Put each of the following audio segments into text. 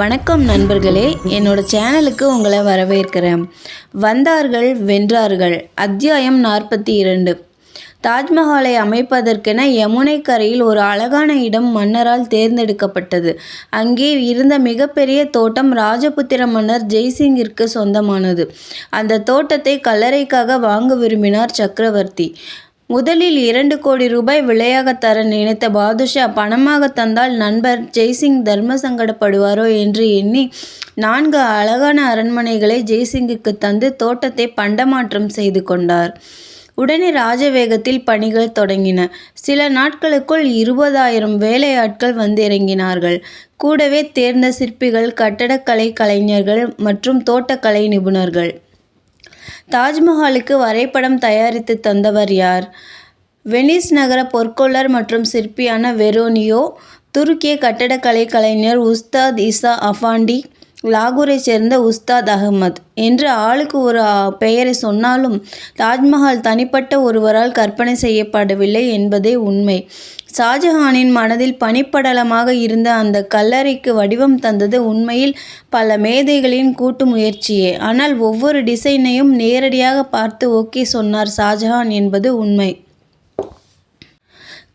வணக்கம் நண்பர்களே. என்னோட சேனலுக்கு உங்களை வரவேற்கிறேன். வந்தார்கள் வென்றார்கள். அத்தியாயம் நாற்பத்தி இரண்டு தாஜ்மஹாலை அமைப்பதற்கென யமுனை கரையில் ஒரு அழகான இடம் மன்னரால் தேர்ந்தெடுக்கப்பட்டது. அங்கே இருந்த மிகப்பெரிய தோட்டம் ராஜபுத்திர மன்னர் ஜெய்சிங்கிற்கு சொந்தமானது. அந்த தோட்டத்தை கல்லறைக்காக வாங்க விரும்பினார் சக்கரவர்த்தி. முதலில் இரண்டு கோடி ரூபாய் விலையாக தர நினைத்த பாதுஷா பணமாக தந்தால் நண்பர் ஜெய்சிங் தர்ம சங்கடப்படுவாரோ என்று எண்ணி நான்கு அழகான அரண்மனைகளை ஜெய்சிங்குக்கு தந்து தோட்டத்தை பண்டமாற்றம் செய்து கொண்டார். உடனே ராஜவேகத்தில் பணிகள் தொடங்கின. சில நாட்களுக்குள் இருபதாயிரம் வேலையாட்கள் வந்திறங்கினார்கள். கூடவே தேர்ந்த சிற்பிகள் கட்டடக்கலை கலைஞர்கள் மற்றும் தோட்டக்கலை நிபுணர்கள். தாஜ்மஹாலுக்கு வரைபடம் தயாரித்து தந்தவர் யார்? வெனிஸ் நகர பொற்கொள்ளர் மற்றும் சிற்பியான வெரோனியோ துருக்கிய கட்டடக்கலை கலைஞர் உஸ்தாத் இசா அஃபாண்டி லாகூரை சேர்ந்த உஸ்தாத் அகமத் என்று ஆளுக்கு ஒரு பெயரை சொன்னாலும் தாஜ்மஹால் தனிப்பட்ட ஒருவரால் கற்பனை செய்யப்படவில்லை என்பதே உண்மை. ஷாஜஹானின் மனதில் பனிப்படலமாக இருந்த அந்த கல்லறைக்கு வடிவம் தந்தது உண்மையில் பல மேதைகளின் கூட்டு முயற்சியே. ஆனால் ஒவ்வொரு டிசைனையும் நேரடியாக பார்த்து ஓகே சொன்னார் ஷாஜஹான் என்பது உண்மை.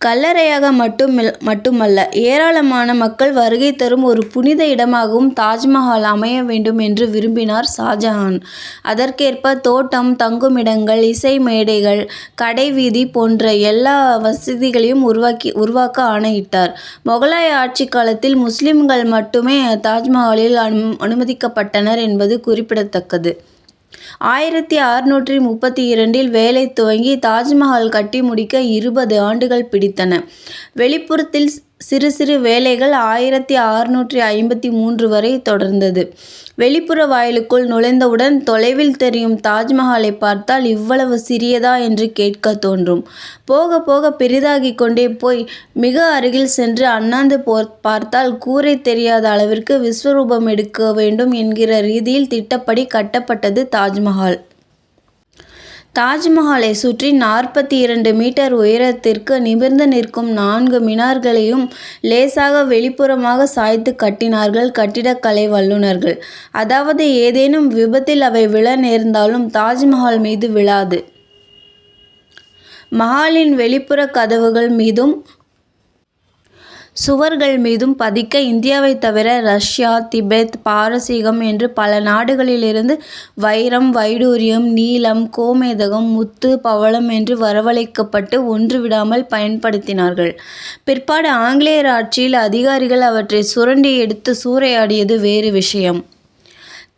கல்லறையாக மட்டும் மட்டுமல்ல ஏராளமான மக்கள் வருகை தரும் ஒரு புனித இடமாகவும் தாஜ்மஹால் அமைய வேண்டும் என்று விரும்பினார் ஷாஜஹான். அதற்கேற்ப தோட்டம் தங்குமிடங்கள் இசை மேடைகள் கடைவீதி போன்ற எல்லா வசதிகளையும் உருவாக்கி உருவாக்க ஆணையிட்டார். முகலாய ஆட்சி காலத்தில் முஸ்லிம்கள் மட்டுமே தாஜ்மஹாலில் அனுமதிக்கப்பட்டனர் என்பது குறிப்பிடத்தக்கது. ஆயிரத்தி அறுநூற்றி முப்பத்தி இரண்டில் வேலை துவங்கி தாஜ்மஹால் கட்டி முடிக்க இருபது ஆண்டுகள் பிடித்தன. வெளிப்புறத்தில் சிறு சிறு வேலைகள் ஆயிரத்தி அறுநூற்றி ஐம்பத்தி மூன்று வரை தொடர்ந்தது. வெளிப்புற வாயிலுக்குள் நுழைந்தவுடன் தொலைவில் தெரியும் தாஜ்மஹாலை பார்த்தால் இவ்வளவு சிறியதா என்று கேட்க தோன்றும். போக போக பெரிதாகி கொண்டே போய் மிக அருகில் சென்று அண்ணாந்து போ பார்த்தால் கூரை தெரியாத அளவிற்கு விஸ்வரூபம் எடுக்க வேண்டும் என்கிற ரீதியில் திட்டப்படி கட்டப்பட்டது தாஜ்மஹால். தாஜ்மஹாலை சுற்றி நாற்பத்தி இரண்டு மீட்டர் உயரத்திற்கு நிமிர்ந்து நிற்கும் நான்கு மினார்களையும் லேசாக வெளிப்புறமாக சாய்த்து கட்டினார்கள் கட்டிடக்கலை வல்லுநர்கள். அதாவது ஏதேனும் விபத்தில் அவை விழ நேர்ந்தாலும் தாஜ்மஹால் மீது விழாது. மஹாலின் வெளிப்புற கதவுகள் மீதும் சுவர்கள் மீதும் பதிக்க இந்தியாவை தவிர ரஷ்யா திபெத் பாரசீகம் என்று பல நாடுகளிலிருந்து வைரம் வைடூரியம் நீலம் கோமேதகம் முத்து பவளம் என்று வரவழைக்கப்பட்டு ஒன்று விடாமல் பயன்படுத்தினார்கள். பிற்பாடு ஆங்கிலேயர் ஆட்சியில் அதிகாரிகள் அவற்றை சுரண்டி எடுத்து சூறையாடியது வேறு விஷயம்.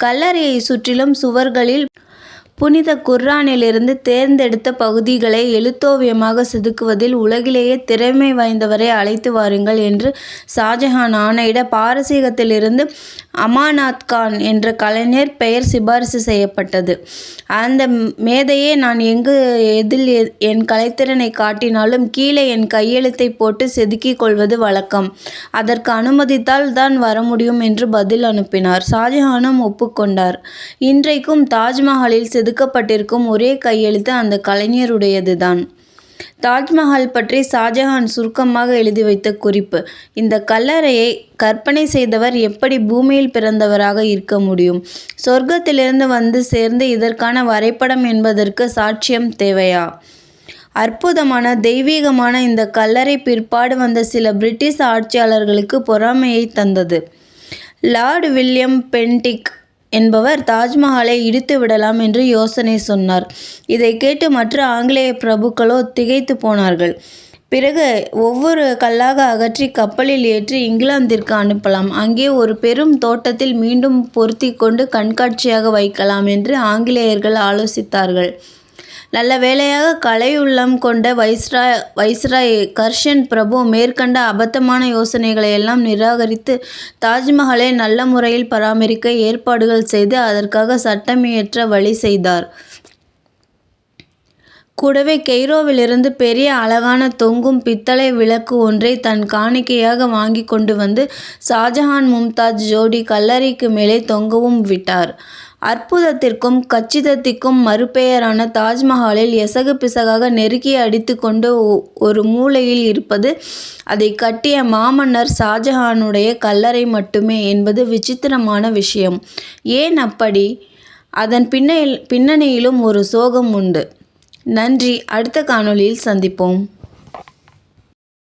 கல்லறையை சுற்றிலும் சுவர்களில் புனித குர்ஆனிலிருந்து தேர்ந்தெடுத்த பகுதிகளை எழுத்தோவியமாக செதுக்குவதில் உலகிலேயே திறமை வாய்ந்தவரை அழைத்து வாருங்கள் என்று ஷாஜஹான் ஆணையிட பாரசீகத்திலிருந்து அமானாத் கான் என்ற கலைஞர் பெயர் சிபாரிசு செய்யப்பட்டது. அந்த மேதையே நான் எங்கு எதில் என் கலைத்திறனை காட்டினாலும் கீழே என் கையெழுத்தை போட்டு செதுக்கிக் கொள்வது வழக்கம். அதற்கு அனுமதித்தால் தான் வர முடியும் என்று பதில் அனுப்பினார். ஷாஜஹானும் ஒப்புக்கொண்டார். இன்றைக்கும் தாஜ்மஹாலில் செதுக்கப்பட்டிருக்கும் ஒரே கையெழுத்து அந்த கலைஞருடையதுதான். தாஜ்மஹால் பற்றி ஷாஜஹான் சுருக்கமாக எழுதி வைத்த குறிப்பு இந்த கல்லறையை கற்பனை செய்தவர் எப்படி பூமியில் பிறந்தவராக இருக்க முடியும்? சொர்க்கத்திலிருந்து வந்து சேர்ந்து இதற்கான வரைபடம் என்பதற்கு சாட்சியம் தேவையா? அற்புதமான தெய்வீகமான இந்த கல்லறை பிற்பாடு வந்த சில பிரிட்டிஷ் ஆட்சியாளர்களுக்கு பொறாமையை தந்தது. லார்டு வில்லியம் பென்டிக் என்பவர் தாஜ்மஹாலை இடித்து விடலாம் என்று யோசனை சொன்னார். இதை கேட்டு மற்ற ஆங்கிலேய பிரபுக்களோ திகைத்து போனார்கள். பிறகு ஒவ்வொரு கல்லாக அகற்றி கப்பலில் ஏற்றி இங்கிலாந்திற்கு அனுப்பலாம். அங்கே ஒரு பெரும் தோட்டத்தில் மீண்டும் பொருத்தி கொண்டு கண்காட்சியாக வைக்கலாம் என்று ஆங்கிலேயர்கள் ஆலோசித்தார்கள். நல்ல வேளையாக உள்ளம் கொண்ட வைஸ்ராய் வைஸ்ராய் கர்ஷன் பிரபு மேற்கண்ட அபத்தமான யோசனைகளை எல்லாம் நிராகரித்து தாஜ்மஹாலை நல்ல முறையில் பராமரிக்க ஏற்பாடுகள் செய்து அதற்காக சட்டமியற்ற வழி செய்தார். கூடவே கெய்ரோவிலிருந்து பெரிய அழகான தொங்கும் பித்தளை விளக்கு ஒன்றை தன் காணிக்கையாக வாங்கி கொண்டு வந்து ஷாஜஹான் மும்தாஜ் ஜோடி கல்லறைக்கு மேலே தொங்கவும் விட்டார். அற்புதத்திற்கும் கச்சிதத்திற்கும் மறுபெயரான தாஜ்மஹாலில் எசகு பிசகாக நெருக்கி அடித்துக்கொண்டு ஒரு மூலையில் இருப்பது அதை கட்டிய மாமன்னர் ஷாஜஹானுடைய கல்லறை மட்டுமே என்பது விசித்திரமான விஷயம். ஏன் அப்படி? அதன் பின்னணியிலும் ஒரு சோகம் உண்டு. நன்றி அடுத்த காணொளியில் சந்திப்போம்.